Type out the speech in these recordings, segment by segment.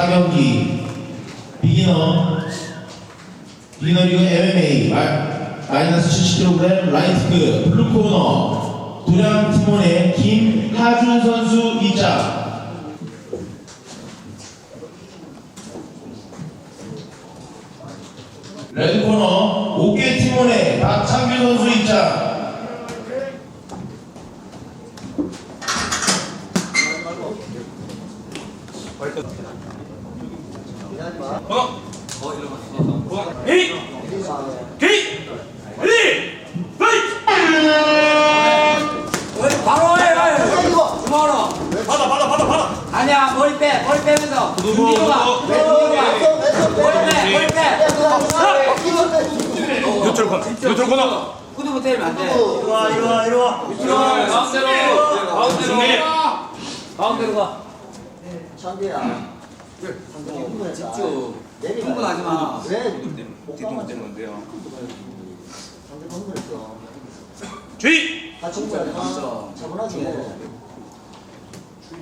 4경기 비기너 비기너 리그 MMA 마- 마이너스 70kg 라이트급 블루코너. 도량 팀원의 김하준 선수 입장. 레드코너 옥계 팀원의 박창규 선수 입장 머리 빼, 돼. 이리와 이리와 이리와 가운데로. 가운데로. 가운데로 가. 창규야. 집중. 흥분하지 마. 왜? 뒤통수 안 돼요 상대가 흥분했어. 주의! 다 있어. 차분하게.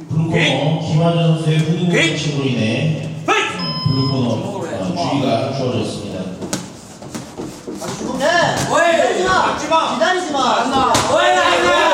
블루코너 김하준 선수의 후두부. 다침으로 인해! 블루코너 어, 주의가 주어졌습니다. 아, 죽음네. 어이. 기다리지 마. 기다리지 마. 안 나. 어이,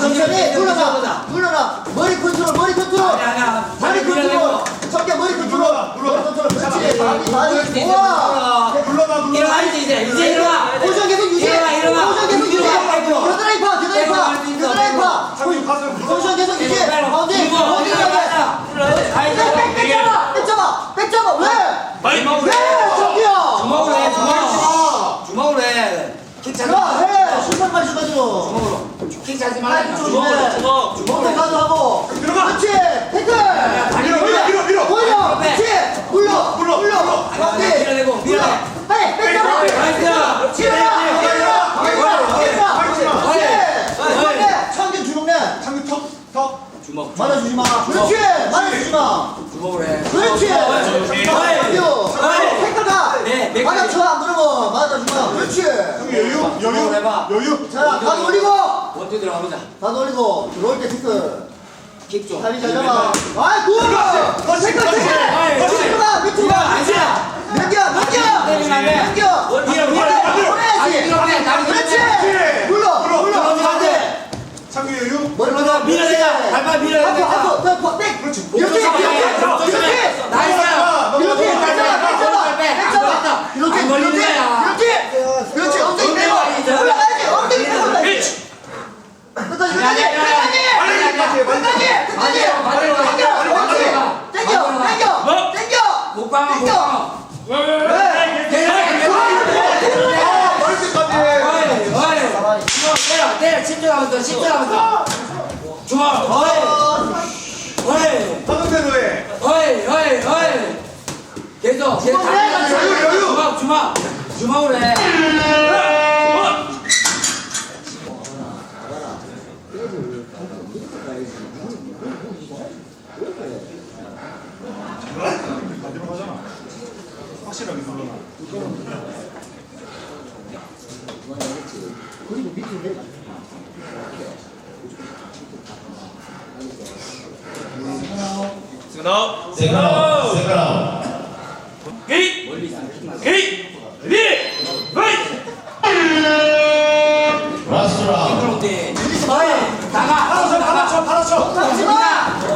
눌러라. 눌러보자. 눌러라. 머리 컨트롤. 머리 컨트롤. 아니야, 아니야. 머리 컨트롤. 적게 머리 컨트롤. 눌러라, 눌러라. 머리 컨트롤. 그렇지. 이제 좋아. 눌러. 불러놔 불러놔 일어나, 이제, 이제. 이제 일어나. 포션 계속 유지. 일어나, 일어나. 포션 계속 유지. 일어나, 일어나. 겨드랑이 파. 겨드랑이 일어나, 파. 일어나. 겨드랑이 파. 창규 가슴 포션 계속 유지. 파운딩. 이거, 파운딩 이거 해야 돼. 맞아. 아이고. 백, 백 잡아! 백 잡아! 백 잡아! 왜? 주먹으로 왜? 해. 저기요! 주먹으로 해, 주먹. 주먹으로 해. 킥 차지 야, 마. 해! 신발까지 가지고! 주먹으로. 킥 차지. 조심해! 주먹으로, 주먹. 몸에 가도 하고! 들어가! 그렇지! 태클! 다리 밀어, 밀어, 밀어, 밀어. 올려! 밀어. 그렇지! 물러! 물러, 물러! 아니, 밀어내고! 밀어내. 빨리! 백 잡아! 나이스. 턱턱 주먹. 맞아주지 마! 그렇지! 맞아주지 마! 주먹으로 해. 그렇지! 어이. 창균! 어이. 태클 가! 네, 네. 맞아쳐 안 그러면 맞아주지 마! 그렇지! 여유 주먹으로 여유. 여유 자, 다 돌리고! 원투 들어가보자. 다 돌리고 들어올 때 태클 킥 좀. 다리 잘 잡아 아이 굿! 그렇지, 태클 그렇지. 태클 그렇지. 밑으로 밑으로 이거 아니야. 넘겨 넘겨 돼. 넘겨 밀어, 밀어, 밀어. 다리 해야지 밀어, 그래, 다리 밀어. 그렇지 그렇지. 눌러 눌러, 눌러 눌러, 안돼 창규 여유 머리 눌러, 밀어내자. 발발 밀어내자. 하프 하프 하프 백 그렇지. 이렇게 이렇게. 이렇게 나이스. 이렇게 안 이렇게 걸리는 이렇게 거야. 이렇게 그렇지 엉덩이 빼고 엉덩이 올라가야지 엉덩이 빼고 올라가야지 피치 끝까지 끝까지 아니야, 아니야. 끝까지 빨리 끝까지 끝까지 맞아요, 맞아요. 당겨 그렇지 맞아요. 당겨 맞아요. 당겨 뭐? 당겨 못 가면 못 가면. 멀티까지 어이, 어이. 주먹 때려, 때려. 집중하면서, 집중하면서. 주먹, 어이, 어이. 하는 대로 해 어이, 어이, 어이. 계속, 계속. 내려, 여유, 여유. 주먹, 주먹. 주먹으로 해. 확실하게 눌러놔 그리고 밑으로 내려 스너 세컨 세컨 게이. 게이 파이트 라스트 라운드 그런데. 어이, 나가. 받아쳐 받아쳐 받아쳐 하지마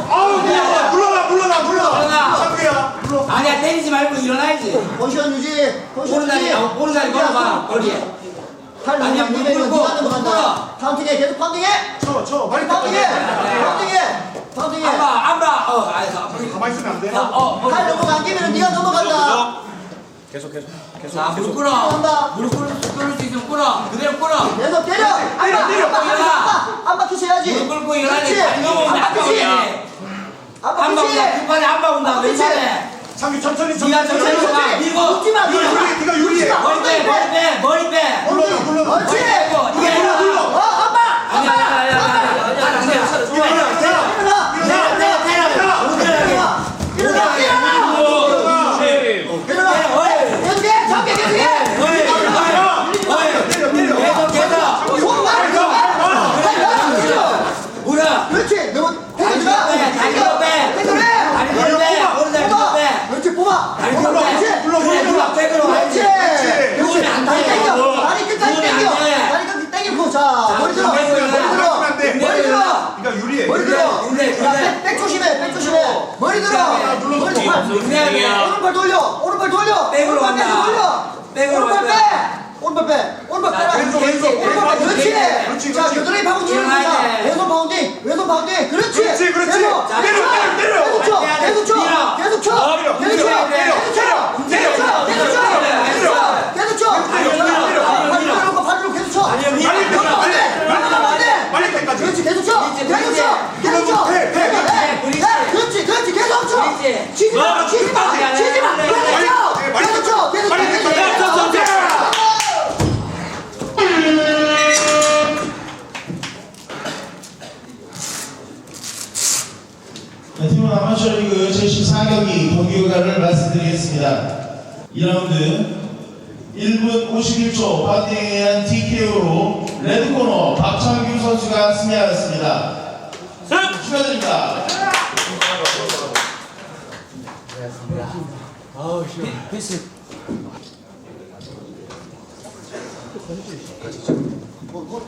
아우 물러나 물러나 물러나 물러나 물러나. 창규야 물러 아니야, 때리지 말고 일어나야지. 포지션 유지 포지션 오른다리, 유지 어, 오른다리 걸어봐. 팔 아니야, 넘어가면 무릎 꿇고, 네가 넘어간다 꿇어. 파운팅해 계속 파운팅해 쳐쳐 많이 파운팅해 닦아내 파운팅해 파운팅해 안 봐, 안 봐. 어, 알았어. 가만히 있으면 안돼 어, 어, 어. 팔 넘어간 김에는 네가 넘어간다 계속 계속 계속 자, 무릎 꿇어. 한다. 무릎 꿇을 수, 꿇을 수 있으면 꿇어. 그대로 꿇어. 계속 때려 안바 때려, 안바 일어나. 안바 키셔야지 무릎 꿇고 일어나야 돼. 그렇지 다리 넘어오면 키시 오네. 안바 안바 키시 온다. 왼발에. 창규 천천히 네가 천천히 천천히 가. 밀고. 웃지 마, 밀어. 웃지 마. 네가 유리해 머리 빼, 머리 빼, 머리 빼. 물러나 물러나 그렇지 빼고. 이게 물러 물러 어안바 아니야, 안바 아니야, 아니야, 아니야. 아니야, 아니야. 일어나 일어나 일어나 때려, 때려, 때려. 오늘하게. 일어나 일어나 일어나 일어나 어이. 계속해 잡게 계속해 어이, 어이, 어이. 때려 때려 계속, 계속. 준비해야. 돼. 오른발 돌려. 오른발 돌려. 백으로 오른발 계속 간다. 돌려. 백으로 오른발 간다. 빼. 오른발 빼. 오른발 자, 빼라. 왼쪽, 왼쪽, 오른발 빼. 왼쪽, 그렇지. 그렇지, 자 그렇지. 겨드랑이 파고 치는 일어나야 거야 돼. 왼손 파운딩. 왼손 파운딩. 그렇지. 그렇지, 그렇지. 계속 자, 때려, 때려, 때려. 계속 쳐. 계속 쳐. 밀어, 계속 쳐 밀어, 밀어, 계속 쳐 밀어, 계속 쳐 계속 쳐 밀어. 계속 쳐 밀어, 밀어, 발로 밀어. 발로 발로 계속 쳐 아니요, 밀어. 빨리 밀어, 빨리. 안돼 빨리 때까지. 그렇지 계속 쳐 그렇지, 계속 그렇지. 쳐 계속 쳐 해, 해, 계속 해, 해 그렇지. 해. 그렇지 그렇지 그렇지. 치지 마 어, 치지 마 그렇지. 치지 마 아마추어 리그 제14경기 경기 결과를 말씀드리겠습니다. 2라운드 1분 51초 파팅에 의한 TKO로 레드코너 박창규 선수가 승리하였습니다. 축하드립니다. 아우 시원. 패스. 뭐,